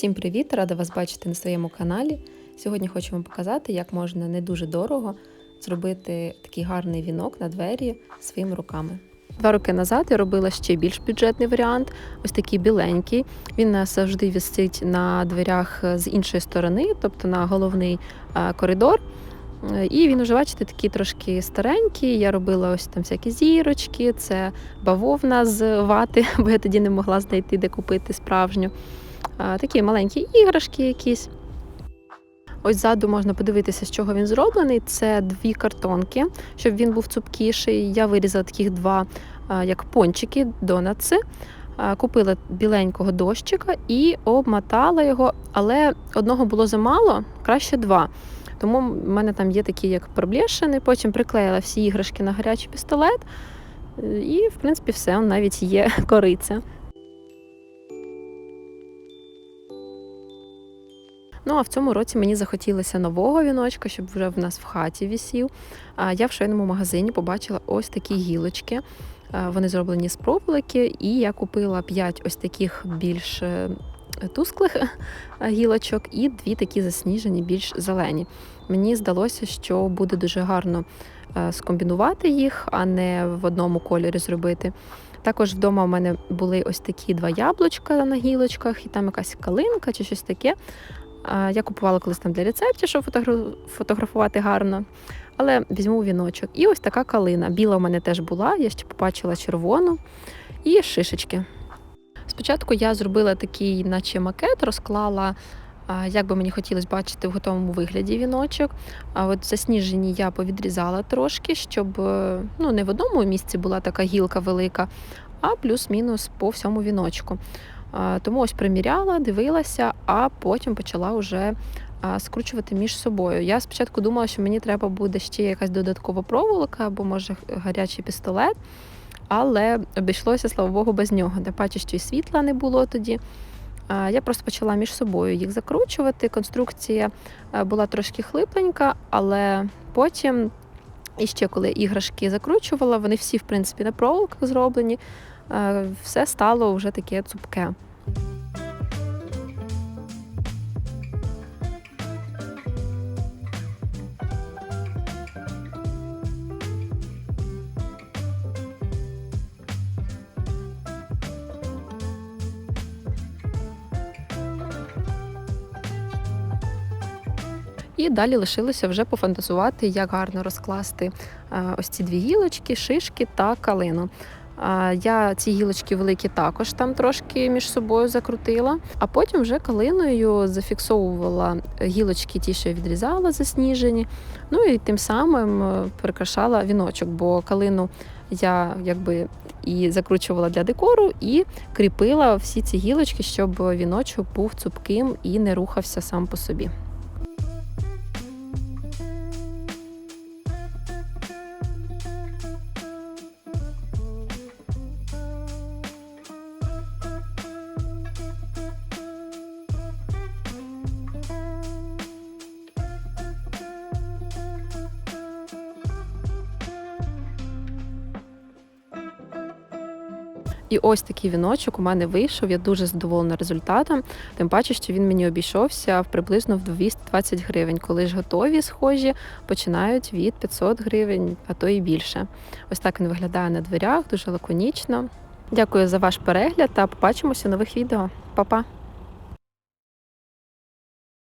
Всім привіт! Рада вас бачити на своєму каналі. Сьогодні хочу вам показати, як можна не дуже дорого зробити такий гарний вінок на двері своїми руками. Два роки назад я робила ще більш бюджетний варіант, ось такий біленький. Він завжди висить на дверях з іншої сторони, тобто на головний е, коридор. Е, І він уже, бачите, такий трошки старенький. Я робила ось там всякі зірочки, це бавовна з вати, бо я тоді не могла знайти, де купити справжню. Такі маленькі іграшки якісь. Ось ззаду можна подивитися, з чого він зроблений. Це дві картонки, щоб він був цупкіший. Я вирізала таких два, як пончики, донатси. Купила біленького дощика і обмотала його, але одного було замало, краще два. Тому в мене там є такі як проблєшини, потім приклеїла всі іграшки на гарячий пістолет. І, в принципі, все, навіть є кориця. Ну а в цьому році мені захотілося нового віночка, щоб вже в нас в хаті вісів. А я в швейному магазині побачила ось такі гілочки. Вони зроблені з проволоки, і я купила 5 ось таких більш е, тусклих гілочок і дві такі засніжені, більш зелені. Мені здалося, що буде дуже гарно е, скомбінувати їх, а не в одному кольорі зробити. Також вдома у мене були ось такі два яблучка на гілочках, і там якась калинка чи щось таке. Я купувала колись там для рецептів, щоб фотографувати гарно. Але візьму віночок. І ось така калина. Біла у мене теж була, я ще побачила червону і шишечки. Спочатку я зробила такий, наче макет, розклала, як би мені хотілося бачити в готовому вигляді віночок. А от засніжені я повідрізала трошки, щоб е, ну, не в одному місці була така гілка велика, а плюс-мінус по всьому віночку. Тому ось приміряла, дивилася, а потім почала вже скручувати між собою. Я спочатку думала, що мені треба буде ще якась додаткова проволока або може гарячий пістолет, але обійшлося, слава Богу, без нього. Де бачу, що і світла не було тоді. Я просто почала між собою їх закручувати. Конструкція е, була трошки хлипленька, але потім, і ще коли іграшки закручувала, вони всі, в принципі, на проволоках зроблені. е, Все стало вже таке цупке. І далі лишилося вже пофантазувати, як гарно розкласти е, ось ці дві гілочки, шишки та калину. Я ці гілочки великі також там трошки між собою закрутила, а потім вже калиною зафіксовувала гілочки, ті, що я відрізала, засніжені. Ну і тим самим е, прикрашала віночок, бо калину я якби і закручувала для декору, і кріпила всі ці гілочки, щоб віночок був цупким і не рухався сам по собі. І ось такий віночок у мене вийшов. Я дуже задоволена результатом. Тим паче, що він мені обійшовся в приблизно в 220 гривень. Коли ж готові схожі, починають від 500 гривень, а то і більше. Ось так він виглядає на дверях, дуже лаконічно. Дякую за ваш перегляд та побачимося в нових відео. Па-па!